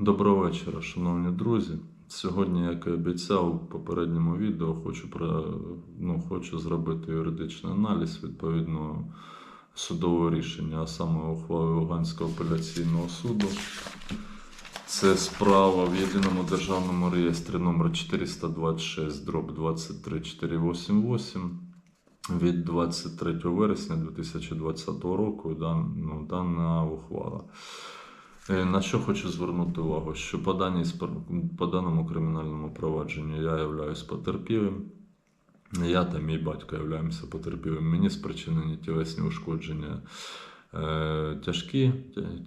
Доброго вечора, шановні друзі. Сьогодні, як і обіцяв в попередньому відео, хочу, про, ну, хочу зробити юридичний аналіз відповідно судового рішення, а саме ухвали Луганського апеляційного суду. Це справа в єдиному державному реєстрі номер 426 дроб 23488 від 23 вересня 2020 року дан, ну, дана ухвала. Е, На що хочу звернути увагу, що по, даній, по даному кримінальному провадженню я являюсь потерпілим. Я та мій батько являємося потерпілим. Мені спричинені тілесні ушкодження. Е, тяжкі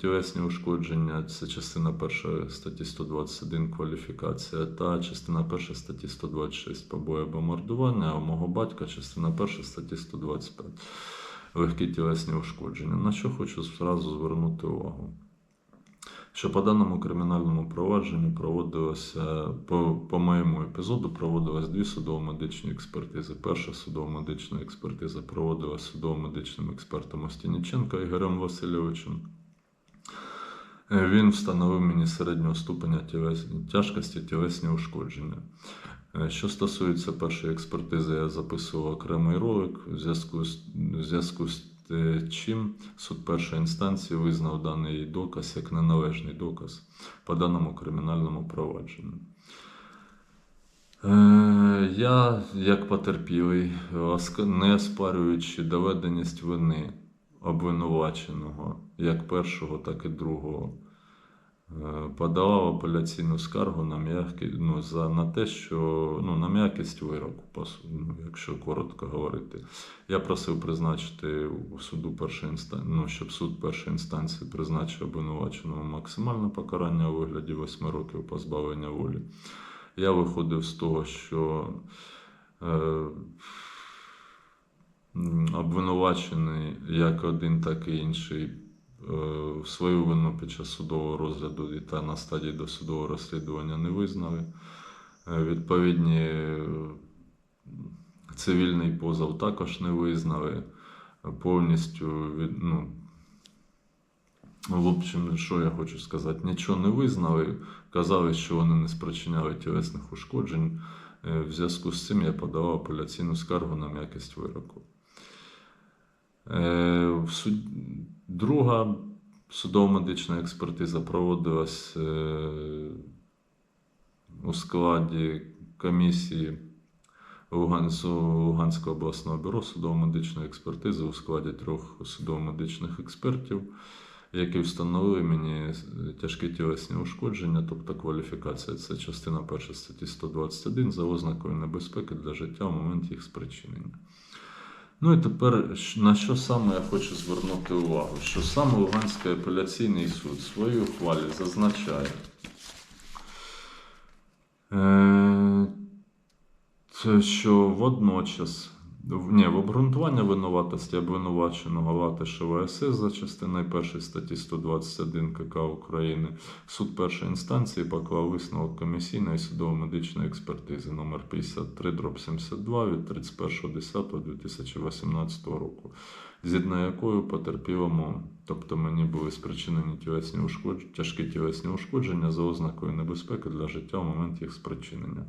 тілесні ушкодження це частина перша статті 121 кваліфікація та частина перша статті 126 побої або мордування, а у мого батька частина перша статті 125 легкі тілесні ушкодження. На що хочу зразу звернути увагу що по даному кримінальному провадженню проводилося по, по моєму епізоду проводилось дві судово-медичні експертизи. Перша судово-медична експертиза проводилася судово-медичним експертом Остініченко Ігорем Васильовичем. Е, Він встановив мені середнього ступеня тілес... тяжкості тілесні ушкодження. Е, Що стосується першої експертизи, я записував окремий ролик в зв'язку з, в зв'язку з чим суд першої інстанції визнав даний доказ як неналежний доказ по даному кримінальному провадженню. Е, Я, як потерпілий, не оспарюючи доведеність вини обвинуваченого як першого, так і другого, е, подавав апеляційну скаргу на м'які, ну, за, на те, що ну, на м'якість вироку, ну, якщо коротко говорити. Я просив призначити у суду першої інстанції, ну, щоб суд першої інстанції призначив обвинуваченому максимальне покарання у вигляді 8 років позбавлення волі. Я виходив з того, що е, обвинувачений як один, так і інший свою вину під час судового розгляду і та на стадії досудового розслідування не визнали. Е, Відповідні е, цивільний позов також не визнали. Повністю від, ну, в общем, що я хочу сказати, нічого не визнали. Казали, що вони не спричиняли тілесних ушкоджень. Е, В зв'язку з цим я подавав апеляційну скаргу на м'якість вироку. Е, в суд... Друга судово-медична експертиза проводилась е, у складі комісії Луган- Луганського обласного бюро судово-медичної експертизи у складі трьох судово-медичних експертів, які встановили мені тяжкі тілесні ушкодження, тобто кваліфікація це частина перша статті 121 за ознакою небезпеки для життя в момент їх спричинення. Ну і тепер на що саме я хочу звернути увагу? Що саме Луганський апеляційний суд в своїй ухвалі зазначає, е, що водночас ні, в обґрунтування винуватості обвинуваченого Латишева СС за частиною 1 статті 121 КК України суд першої інстанції поклав висновок комісійної судово-медичної експертизи номер 53 дроб 72 від 31.10.2018 року, згідно якою потерпілому, тобто мені були спричинені тілесні ушкодження, тяжкі тілесні ушкодження за ознакою небезпеки для життя в момент їх спричинення.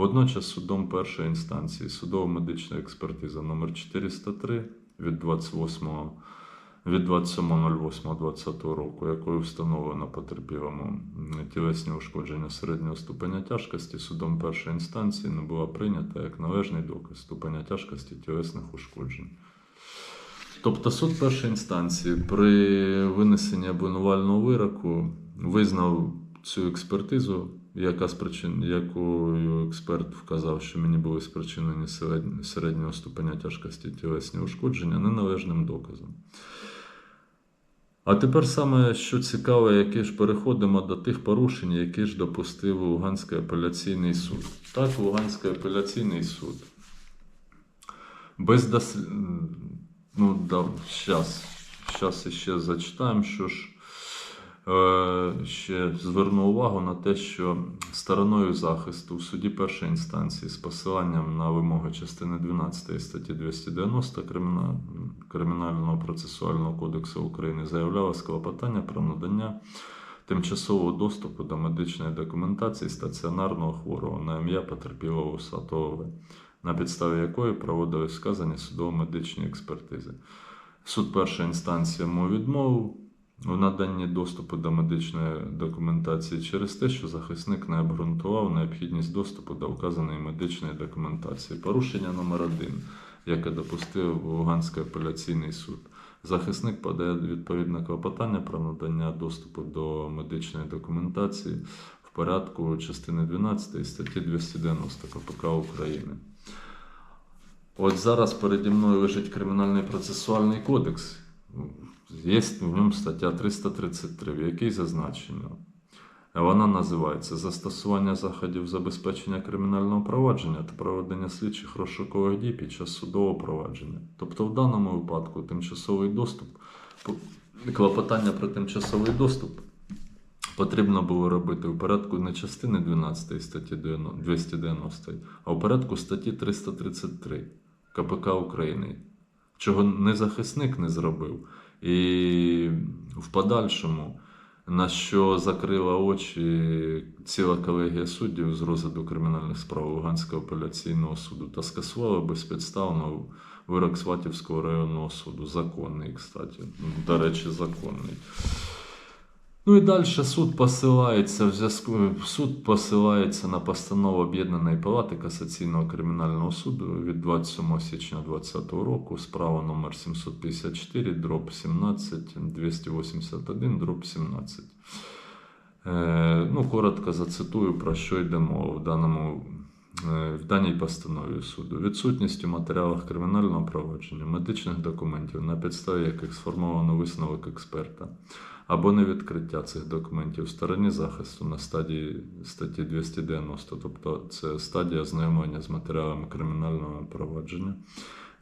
Водночас судом першої інстанції судово-медична експертиза номер 403 від 28 від 27.08.2020 року, якою встановлено потерпілому тілесні ушкодження середнього ступеня тяжкості, судом першої інстанції не була прийнята як належний доказ ступеня тяжкості тілесних ушкоджень. Тобто суд першої інстанції при винесенні обвинувального вироку визнав цю експертизу, яка спричин, якою експерт вказав, що мені були спричинені середнь- середнього ступеня тяжкості тілесні ушкодження, неналежним доказом. А тепер саме що цікаве, яке ж переходимо до тих порушень, які ж допустив Луганський апеляційний суд. Так, Луганський апеляційний суд без дос... Ну, да, щас. Щас ще зачитаємо, що ж ще зверну увагу на те, що стороною захисту в суді першої інстанції з посиланням на вимоги частини 12 статті 290 Кримінального процесуального кодексу України заявлялось клопотання про надання тимчасового доступу до медичної документації стаціонарного хворого на ім'я потерпілого Усатого В, на підставі якої проводились вказані судово-медичні експертизи. Суд першої інстанції йому відмовив у наданні доступу до медичної документації через те, що захисник не обґрунтував необхідність доступу до вказаної медичної документації. Порушення номер один, яке допустив Луганський апеляційний суд. Захисник подає відповідне клопотання про надання доступу до медичної документації в порядку частини 12 статті 290 КПК України. От зараз переді мною лежить Кримінальний процесуальний кодекс. Є в ньому стаття 333, в якій зазначено. Вона називається Застосування заходів забезпечення кримінального провадження та проведення слідчих розшукових дій під час судового провадження. Тобто, в даному випадку тимчасовий доступ, клопотання про тимчасовий доступ потрібно було робити в порядку не частини 12 статті 290, а в порядку статті 333 КПК України, чого не захисник не зробив. І в подальшому, на що закрила очі ціла колегія суддів з розгляду кримінальних справ Луганського апеляційного суду та скасувала безпідставно вирок Сватівського районного суду. Законний, кстати. До речі, законний. Ну і далі суд посилається в зв'язку. Суд посилається на постанову Об'єднаної палати касаційного кримінального суду від 27 січня 2020 року, справа номер 754, дроб 17, 281, дроб 17. Е, ну, коротко зацитую, про що йде мова в даному. е, В даній постанові суду відсутністю в матеріалах кримінального провадження, медичних документів, на підставі яких сформовано висновок експерта, або невідкриття цих документів в стороні захисту на стадії статті 290, тобто це стадія ознайомлення з матеріалами кримінального провадження,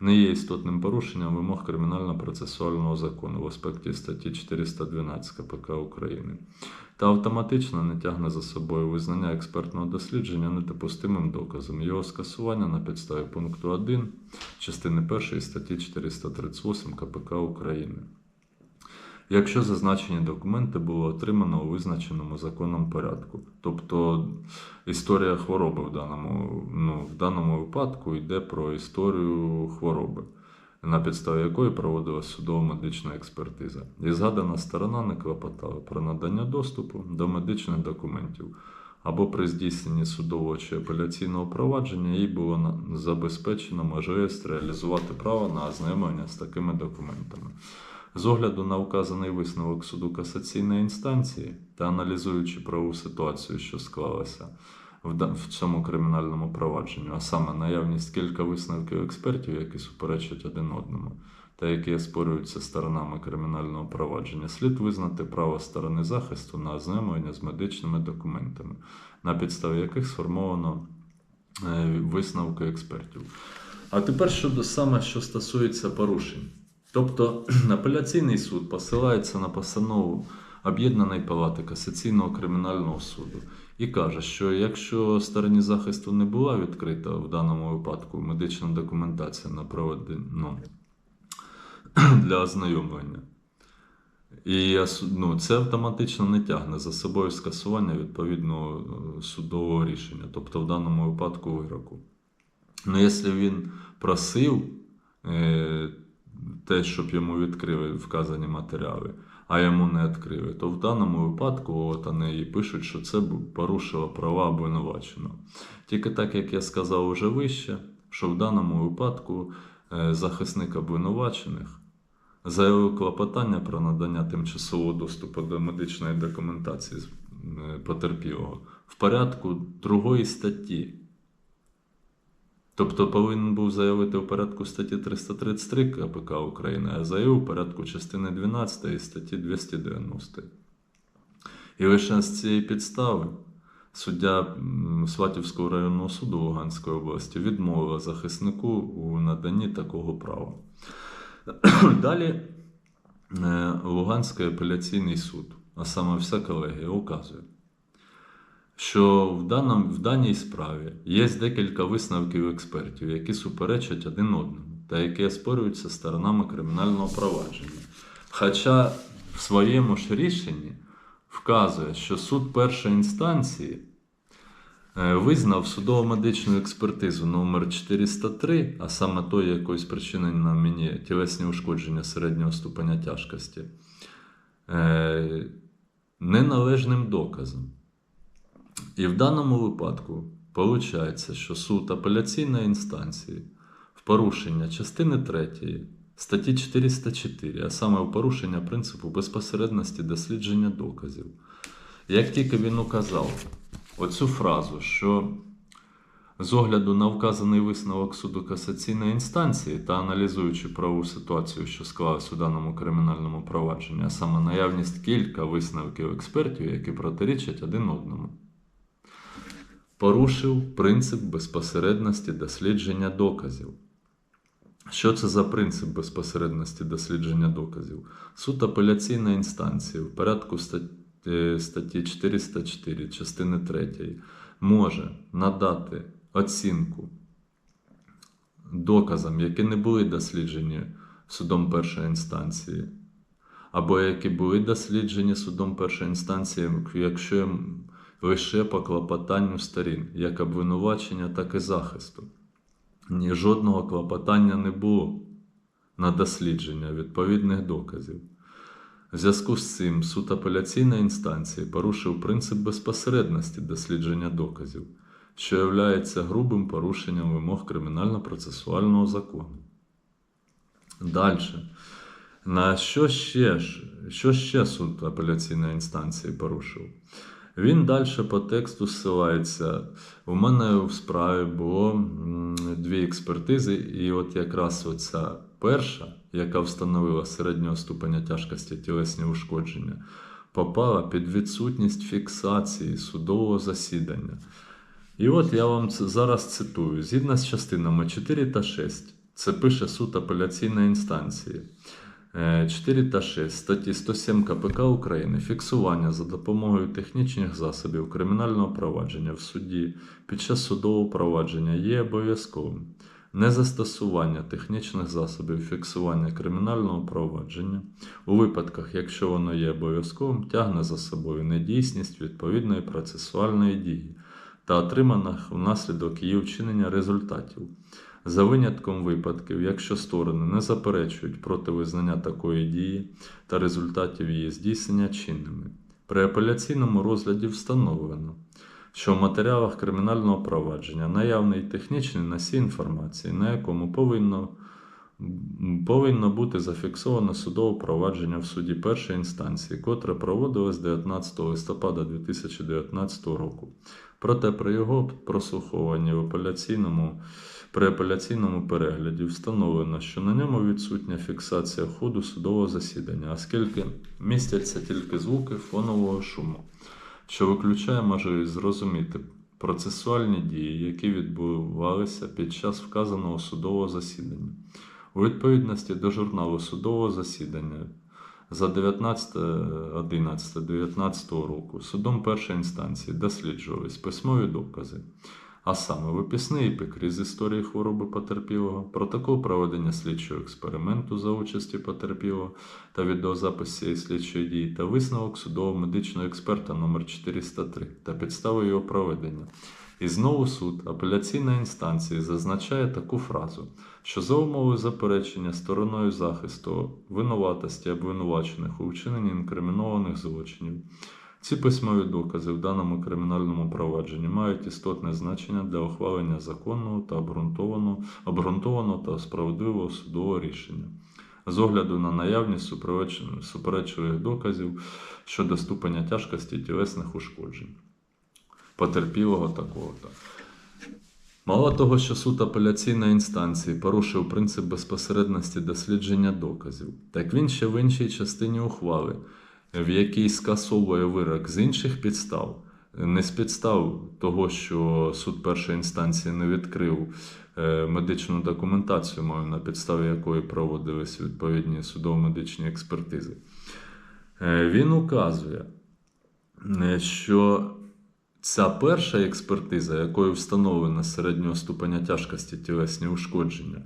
не є істотним порушенням вимог кримінально-процесуального закону в аспекті статті 412 КПК України та автоматично не тягне за собою визнання експертного дослідження недопустимим доказом його скасування на підставі пункту 1 частини 1 статті 438 КПК України. Якщо зазначені документи було отримано у визначеному законом порядку, тобто історія хвороби в даному, ну, в даному випадку йде про історію хвороби, на підставі якої проводилася судово-медична експертиза. І згадана сторона не клопотала про надання доступу до медичних документів. Або при здійсненні судового чи апеляційного провадження їй було забезпечено можливість реалізувати право на ознайомлення з такими документами. З огляду на вказаний висновок суду касаційної інстанції та аналізуючи правову ситуацію, що склалася в цьому кримінальному провадженні, а саме наявність кілька висновків експертів, які суперечать один одному, та які оспорюються сторонами кримінального провадження, слід визнати право сторони захисту на ознайомлення з медичними документами, на підставі яких сформовано е, висновки експертів. А тепер щодо саме, що стосується порушень. Тобто апеляційний суд посилається на постанову Об'єднаної палати касаційного кримінального суду і каже, що якщо стороні захисту не була відкрита в даному випадку медична документація на проведення ну, для ознайомлення, і ну, це автоматично не тягне за собою скасування відповідного е, судового рішення, тобто в даному випадку вироку. Ну, якщо він просив е, те, щоб йому відкрили вказані матеріали, а йому не відкрили, то в даному випадку от вони пишуть, що це порушило права обвинуваченого. Тільки так, як я сказав уже вище, що в даному випадку е, захисник обвинувачених заявив клопотання про надання тимчасового доступу до медичної документації е, потерпілого в порядку другої статті. Тобто повинен був заявити в порядку статті 333 КПК України, а заявив у порядку частини 12 статті 290. І лише з цієї підстави суддя Сватівського районного суду Луганської області відмовила захиснику у наданні такого права. Далі е, Луганський апеляційний суд, а саме вся колегія, указує, що в, даному, в даній справі є декілька висновків експертів, які суперечать один одному та які оспорюються сторонами кримінального провадження. Хоча в своєму ж рішенні вказує, що суд першої інстанції е, визнав судово-медичну експертизу номер 403, а саме той, якою спричинені на мені тілесні ушкодження середнього ступеня тяжкості, е, неналежним доказом. І в даному випадку виходить, що суд апеляційної інстанції в порушення частини 3 статті 404, а саме в порушення принципу безпосередності дослідження доказів, як тільки він указав оцю фразу, що з огляду на вказаний висновок суду касаційної інстанції та аналізуючи правову ситуацію, що склалась у даному кримінальному провадженні, а саме наявність кілька висновків експертів, які протирічать один одному, порушив принцип безпосередності дослідження доказів. Що це за принцип безпосередності дослідження доказів? Суд апеляційної інстанції в порядку статті, статті 404 частини 3 може надати оцінку доказам, які не були досліджені судом першої інстанції, або які були досліджені судом першої інстанції, якщо лише по клопотанню сторін, як обвинувачення, так і захисту. Ні жодного клопотання не було на дослідження відповідних доказів. В зв'язку з цим суд апеляційної інстанції порушив принцип безпосередності дослідження доказів, що є грубим порушенням вимог кримінально-процесуального закону. Далі. На що ще, що ще суд апеляційної інстанції порушив? Він далі по тексту ссилається. У мене в справі було дві експертизи, і от якраз оця перша, яка встановила середнього ступеня тяжкості тілесні ушкодження, попала під відсутність фіксації судового засідання. І от я вам зараз цитую: згідно з частинами 4 та 6, це пише суд апеляційної інстанції. Е, 4 та 6 статті 107 КПК України фіксування за допомогою технічних засобів кримінального провадження в суді під час судового провадження є обов'язковим. Незастосування технічних засобів фіксування кримінального провадження у випадках, якщо воно є обов'язковим, тягне за собою недійсність відповідної процесуальної дії та отриманих внаслідок її вчинення результатів. За винятком випадків, якщо сторони не заперечують проти визнання такої дії та результатів її здійснення чинними. При апеляційному розгляді встановлено, що в матеріалах кримінального провадження наявний технічний носій інформації, на якому повинно, повинно бути зафіксовано судове провадження в суді першої інстанції, котре проводилось 19 листопада 2019 року. Проте при його прослуховуванні в апеляційному при апеляційному перегляді встановлено, що на ньому відсутня фіксація ходу судового засідання, оскільки містяться тільки звуки фонового шуму, що виключає можливість зрозуміти процесуальні дії, які відбувалися під час вказаного судового засідання. У відповідності до журналу судового засідання за 19.11.19 року судом першої інстанції досліджувались письмові докази, а саме виписний епікриз історії хвороби потерпілого, протокол проведення слідчого експерименту за участі потерпілого та відеозапис цієї слідчої дії та висновок судово-медичного експерта номер 403 та підстави його проведення. І знову суд апеляційної інстанції зазначає таку фразу, що за умови заперечення стороною захисту винуватості обвинувачених у вчиненні інкримінованих злочинів. Ці письмові докази в даному кримінальному провадженні мають істотне значення для ухвалення законного та обґрунтованого, обґрунтованого та справедливого судового рішення. З огляду на наявність супереч- суперечливих доказів щодо ступеня тяжкості тілесних ушкоджень потерпілого такого-то. Мало того, що суд апеляційної інстанції порушив принцип безпосередності дослідження доказів, так він ще в іншій частині ухвали, в якій скасовує вирок з інших підстав, не з підстав того, що суд першої інстанції не відкрив е, медичну документацію, мою, на підставі якої проводились відповідні судово-медичні експертизи. Е, Він указує, е, що Ця перша експертиза, якою встановлено середнього ступеня тяжкості тілесні ушкодження,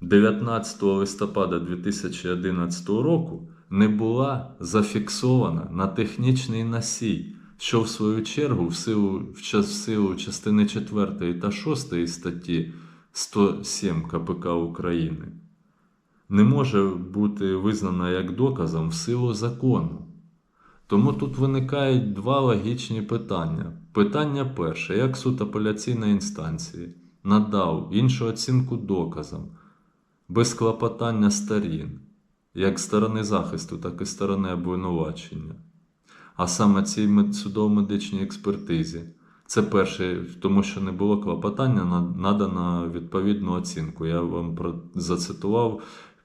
19 листопада 2011 року не була зафіксована на технічний носій, що в свою чергу в силу, в силу частини 4 та 6 статті 107 КПК України не може бути визнана як доказом в силу закону. Тому тут виникають два логічні питання. Питання перше: як суд апеляційної інстанції надав іншу оцінку доказам без клопотання сторін, як сторони захисту, так і сторони обвинувачення, а саме цій мед- судово-медичній експертизі. Це перше, тому що не було клопотання, на- надано відповідну оцінку. Я вам зацитував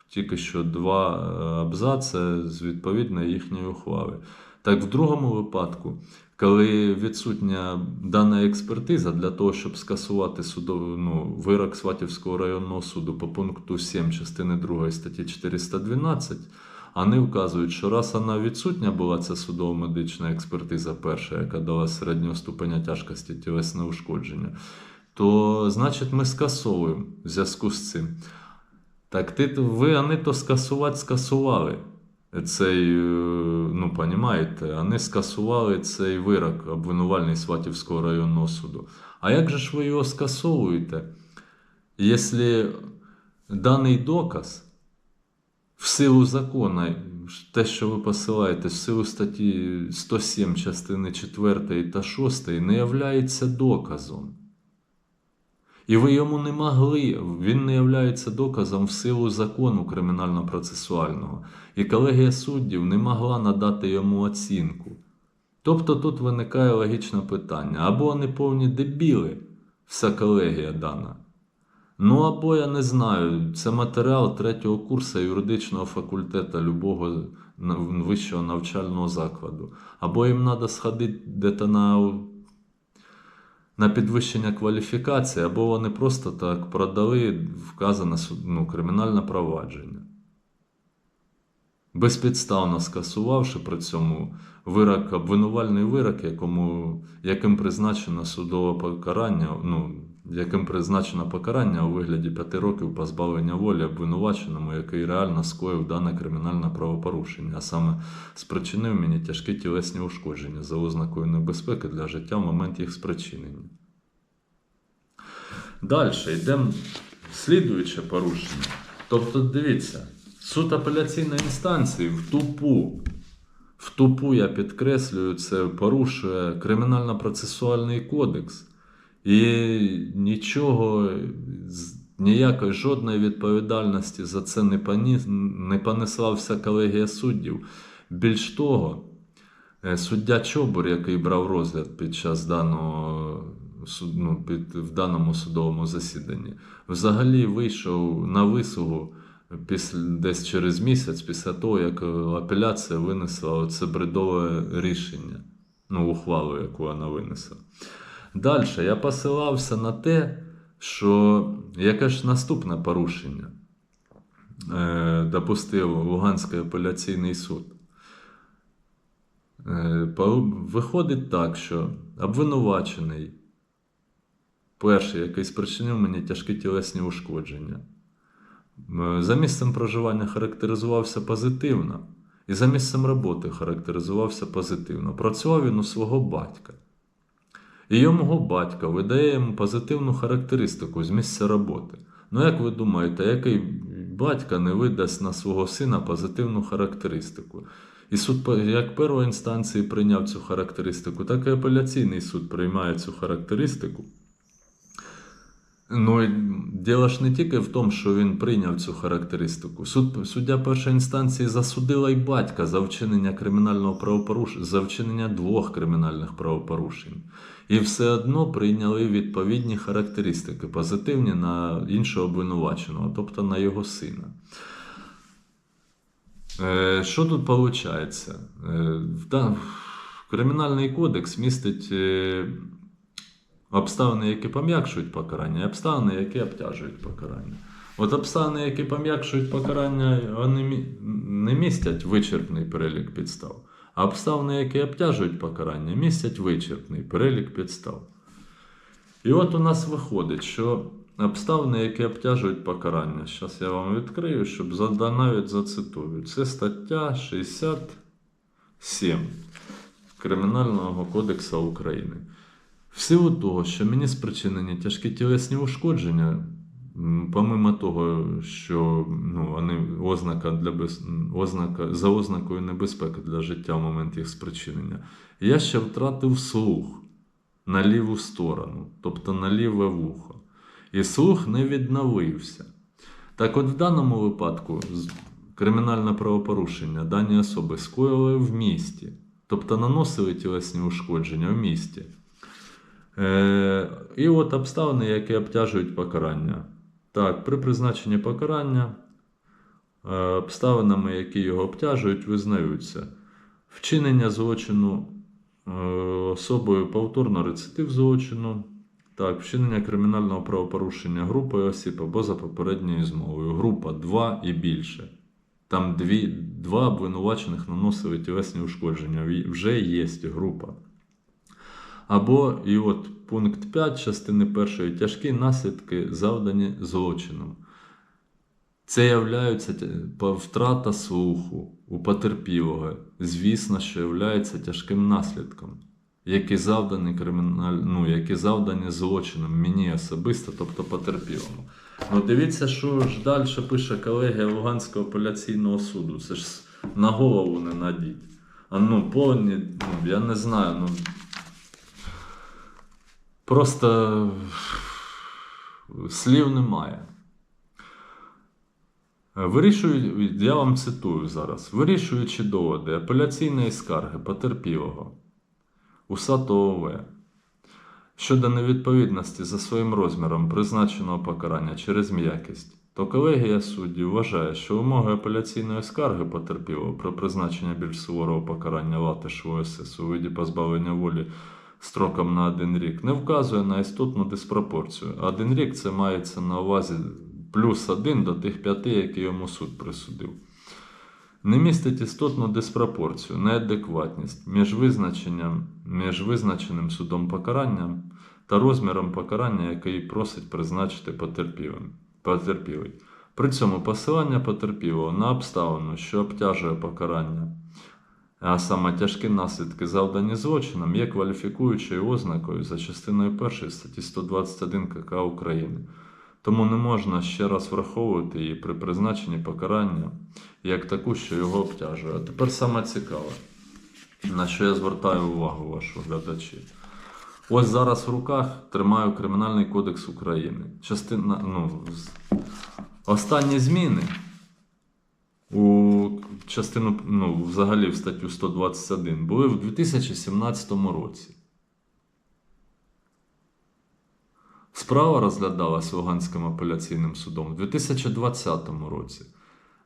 тільки що два е, абзаци з відповідної їхньої ухвали. Так, в другому випадку, коли відсутня дана експертиза для того, щоб скасувати судовий ну, вирок Сватівського районного суду по пункту 7 частини 2 статті 412, вони вказують, що раз вона відсутня була ця судово-медична експертиза перша, яка дала середнього ступеня тяжкості тілесне ушкодження, то значить ми скасовуємо в зв'язку з цим. Так ти, ви вони то скасувати скасували цей, е, ну, понімаєте, вони скасували цей вирок обвинувальний Сватівського районного суду. А як же ж ви його скасовуєте, якщо даний доказ в силу закону, те, що ви посилаєте, в силу статті 107 частини 4 та 6 не являється доказом? І ви йому не могли, він не являється доказом в силу закону кримінально-процесуального. І колегія суддів не могла надати йому оцінку. Тобто тут виникає логічне питання: або вони повні дебіли, вся колегія дана. Ну або я не знаю, це матеріал третього курсу юридичного факультету любого вищого навчального закладу. Або їм треба сходити десь на на підвищення кваліфікації, або вони просто так продали вказане ну, кримінальне провадження. Безпідставно скасувавши при цьому вирок, обвинувальний вирок, якому, яким призначено судове покарання, ну, яким призначено покарання у вигляді 5 років позбавлення волі обвинуваченому, який реально скоїв дане кримінальне правопорушення, а саме спричинив мені тяжкі тілесні ушкодження за ознакою небезпеки для життя в момент їх спричинення. Далі йдемо слідуюче порушення. Тобто, дивіться, суд апеляційної інстанції в тупу, в тупу, я підкреслюю, це порушує кримінально-процесуальний кодекс. І нічого, ніякої жодної відповідальності за це не, поніс, не понесла вся колегія суддів. Більш того, е, суддя Чобур, який брав розгляд під час даного ну, під, в даному судовому засіданні, взагалі вийшов на висугу після, десь через місяць після того, як апеляція винесла це бредове рішення, ну, ухвалу, яку вона винесла. Далі я посилався на те, що яке ж наступне порушення е, допустив Луганський апеляційний суд. Е, Виходить так, що обвинувачений, перший, який спричинив мені тяжкі тілесні ушкодження, за місцем проживання характеризувався позитивно, і за місцем роботи характеризувався позитивно. Працював він у свого батька. І мого батька видає йому позитивну характеристику з місця роботи. Ну, як ви думаєте, який батька не видасть на свого сина позитивну характеристику? І суд, як першої інстанції прийняв цю характеристику, так і апеляційний суд приймає цю характеристику. Ну, діло ж не тільки в тому, що він прийняв цю характеристику. Суд, суддя першої інстанції засудила й батька за вчинення кримінального правопорушення, за вчинення двох кримінальних правопорушень. І все одно прийняли відповідні характеристики, позитивні на іншого обвинуваченого, тобто на його сина. Е, Що тут виходить? Кримінальний кодекс містить е, обставини, які пом'якшують покарання, і обставини, які обтяжують покарання. От обставини, які пом'якшують покарання, вони не містять вичерпний перелік підстав. А обставини, які обтяжують покарання, містять вичерпний перелік підстав. І от у нас виходить, що обставини, які обтяжують покарання. Зараз я вам відкрию, щоб навіть зацитую. Це стаття 67 Кримінального кодексу України. В силу того, що мені спричинені тяжкі тілесні ушкодження, помимо того, що ну, вони ознака для без... ознака, за ознакою небезпеки для життя в момент їх спричинення, я ще втратив слух на ліву сторону, тобто на ліве вухо. І слух не відновився. Так от в даному випадку кримінальне правопорушення дані особи скоїли в місті, тобто наносили тілесні ушкодження в місті. Е, і от обставини, які обтяжують покарання. Так, при призначенні покарання е, обставинами, які його обтяжують, визнаються вчинення злочину е, особою повторно рецидив злочину, так, вчинення кримінального правопорушення групою осіб або за попередньою змовою. Група 2 і більше. Там дві, два обвинувачених наносили тілесні ушкодження. Вже є група. Або, і от пункт 5 частини першої тяжкі наслідки, завдані злочином. Це являється втрата слуху у потерпілого. Звісно, що являється тяжким наслідком, які завдані криміналь... ну, які завдані злочином мені особисто, тобто потерпілому. Ну, дивіться, що ж далі пише колегія Луганського апеляційного суду. Це ж на голову не надіть. А ну, повні, ну, я не знаю, ну. Просто слів немає. Вирішують, я вам цитую зараз, вирішуючи доводи апеляційної скарги потерпілого Усатого В. Щодо невідповідності за своїм розміром призначеного покарання через м'якість, то колегія суддів вважає, що вимоги апеляційної скарги потерпілого про призначення більш суворого покарання Латиш ОСС у виді позбавлення волі строком на один рік не вказує на істотну диспропорцію. Один рік це мається на увазі плюс один до тих п'яти, які йому суд присудив. Не містить істотну диспропорцію, неадекватність між визначенням, між визначеним судом покаранням та розміром покарання, який просить призначити потерпілий. При цьому посилання потерпілого на обставину, що обтяжує покарання, а саме тяжкі наслідки, завдані злочином, є кваліфікуючою ознакою за частиною 1 статті 121 КК України. Тому не можна ще раз враховувати її при призначенні покарання як таку, що його обтяжує. А тепер саме цікаве, на що я звертаю увагу вашу глядачі. Ось зараз в руках тримаю Кримінальний кодекс України. Частина, ну, останні зміни у частину, ну, взагалі в статтю 121 були в 2017 році. Справа розглядалась Луганським апеляційним судом у 2020 році.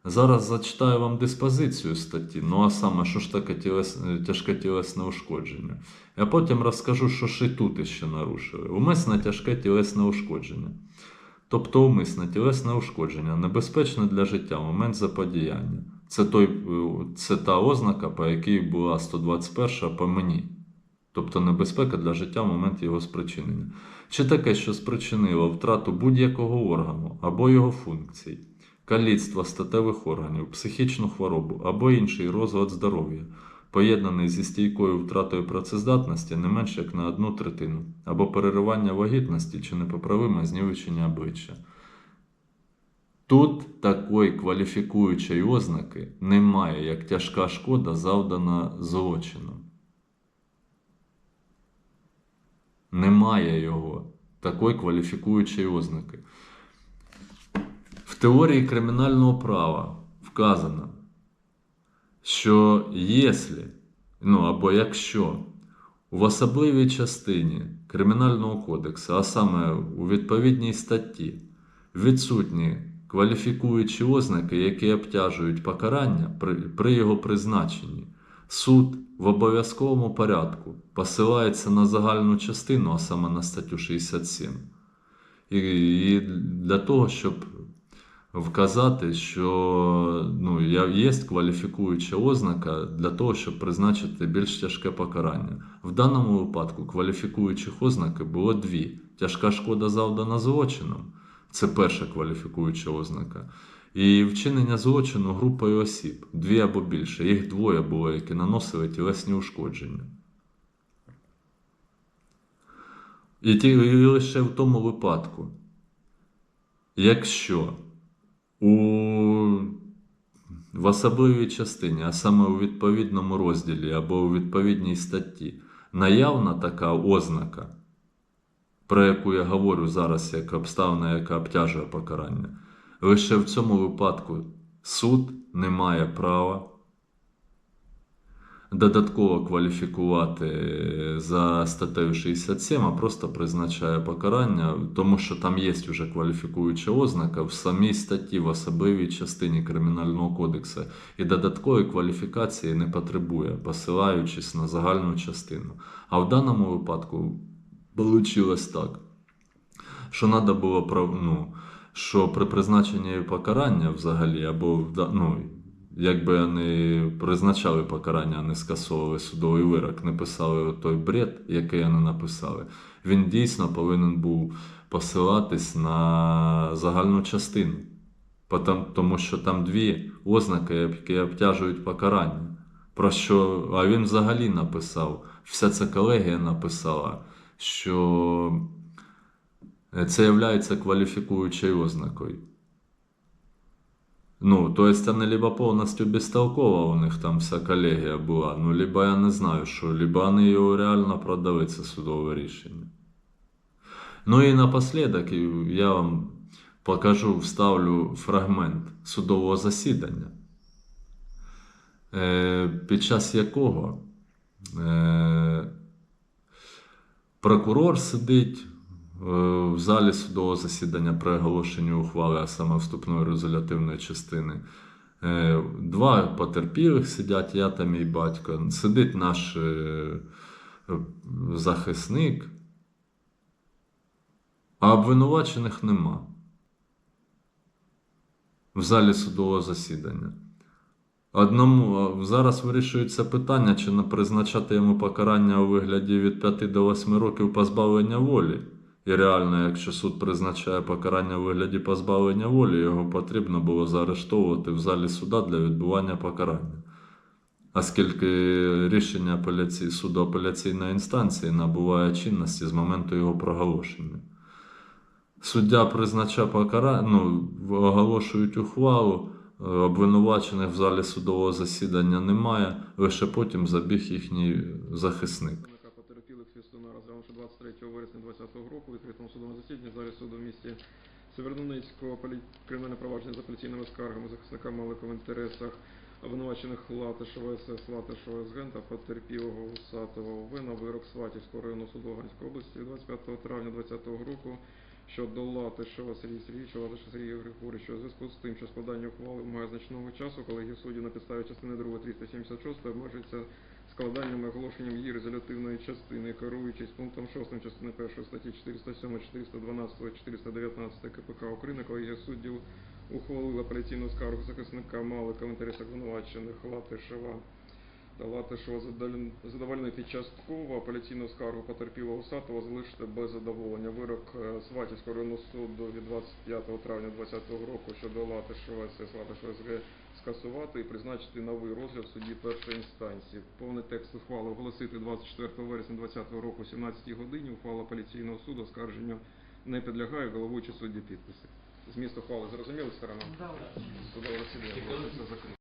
Зараз зачитаю вам диспозицію статті, ну а саме, що ж таке тілес... тяжке тілесне ушкодження. А потім розкажу, що ж і тут іще нарушили. Умисне тяжке тілесне ушкодження. Тобто умисне тілесне ушкодження небезпечне для життя момент заподіяння. Це, той, е, це та ознака, по якій була 121 по мені. Тобто небезпека для життя в момент його спричинення. Чи таке, що спричинило втрату будь-якого органу або його функцій, каліцтва статевих органів, психічну хворобу або інший розлад здоров'я, поєднаний зі стійкою втратою працездатності не менше як на одну третину, або переривання вагітності чи непоправиме знівечення обличчя. Тут такої кваліфікуючої ознаки немає, як тяжка шкода завдана злочином. Немає його, такої кваліфікуючої ознаки. В теорії кримінального права вказано, що якщо, ну або якщо в особливій частині Кримінального кодексу, а саме у відповідній статті, відсутні кваліфікуючі ознаки, які обтяжують покарання при, при його призначенні, суд в обов'язковому порядку посилається на загальну частину, а саме на статтю 67. І, і для того, щоб вказати, що ну, є кваліфікуюча ознака для того, щоб призначити більш тяжке покарання. В даному випадку кваліфікуючих ознак було дві: тяжка шкода завдана злочином Це перша кваліфікуюча ознака. І вчинення злочину групою осіб, дві або більше. Їх двоє було, які наносили тілесні ушкодження. І, ті, і лише в тому випадку, якщо у, в особливій частині, а саме у відповідному розділі або у відповідній статті, наявна така ознака, про яку я говорю зараз як обставина, яка обтяжує покарання, лише в цьому випадку суд не має права додатково кваліфікувати за статтею 67, а просто призначає покарання, тому що там є вже кваліфікуюча ознака в самій статті, в особливій частині Кримінального кодексу, і додаткової кваліфікації не потребує, посилаючись на загальну частину. А в даному випадку вийшло так, що треба було ну, що при призначенні покарання взагалі, або ну, якби вони призначали покарання, а не скасовували судовий вирок, не писали той бред, який вони написали, він дійсно повинен був посилатись на загальну частину. Тому що там дві ознаки, які обтяжують покарання. Про що, а він взагалі написав, вся ця колегія написала, що це є кваліфікуючою ознакою. Ну, то есть она либо полностью бестолкова у них там вся колегія була, ну, либо я не знаю, що, либо вони його реально продали, це судове рішення. Ну і напослідок і я вам покажу, вставлю фрагмент судового засідання, е, під час якого е, прокурор сидить е, в залі судового засідання при оголошенні ухвали, а саме вступної резолютивної частини. Е, Два потерпілих сидять, я та мій батько. Сидить наш е, захисник, а обвинувачених нема в залі судового засідання. Одному зараз вирішується питання, чи не призначати йому покарання у вигляді від 5 до 8 років позбавлення волі. І реально, якщо суд призначає покарання у вигляді позбавлення волі, його потрібно було заарештовувати в залі суда для відбування покарання. Оскільки рішення апеляції, суду апеляційної інстанції набуває чинності з моменту його проголошення. Суддя призначає покарання, ну, оголошують ухвалу, обвинувачених в залі судового засідання немає, лише потім забіг їхній захисник. Розглянувши 23 вересня 2020 року відкритому судовому засіданні в залі суду в місті Северодонецького кримінальне провадження за апеляційними скаргами захисника Малика в інтересах обвинувачених Латишева СС Латишева СГН та потерпілого Усатого Вина вирок Сватівського районного суду Луганської області від 25 травня 2020 року щодо Латишева Сергія Сергійовича, Латишева Сергія Григоровича у зв'язку з тим, що складання ухвали вимагає значного часу, колегія суддів на підставі частини 2 376 обмежується складанням і оголошенням її резолютивної частини, керуючись пунктом 6 частини 1 статті 407, 412, 419 КПК України, колегія суддів ухвалила апеляційну скаргу захисника Малика в інтересах звинувачених Латишева Латишева задоволь- задовольнити частково апеляційну скаргу потерпілого Усатого залишити без задоволення. Вирок е, Сватівського районного суду від 25 травня 2020 року щодо Латишева СС Латишева СГ скасувати і призначити новий розгляд в суді першої інстанції. Повний текст ухвали оголосити 24 вересня 2020 року о 17 годині. Ухвала апеляційного суду оскарженню не підлягає головуючий судді підписи. Зміст ухвали зрозуміли сторона? Да. Судове закритим.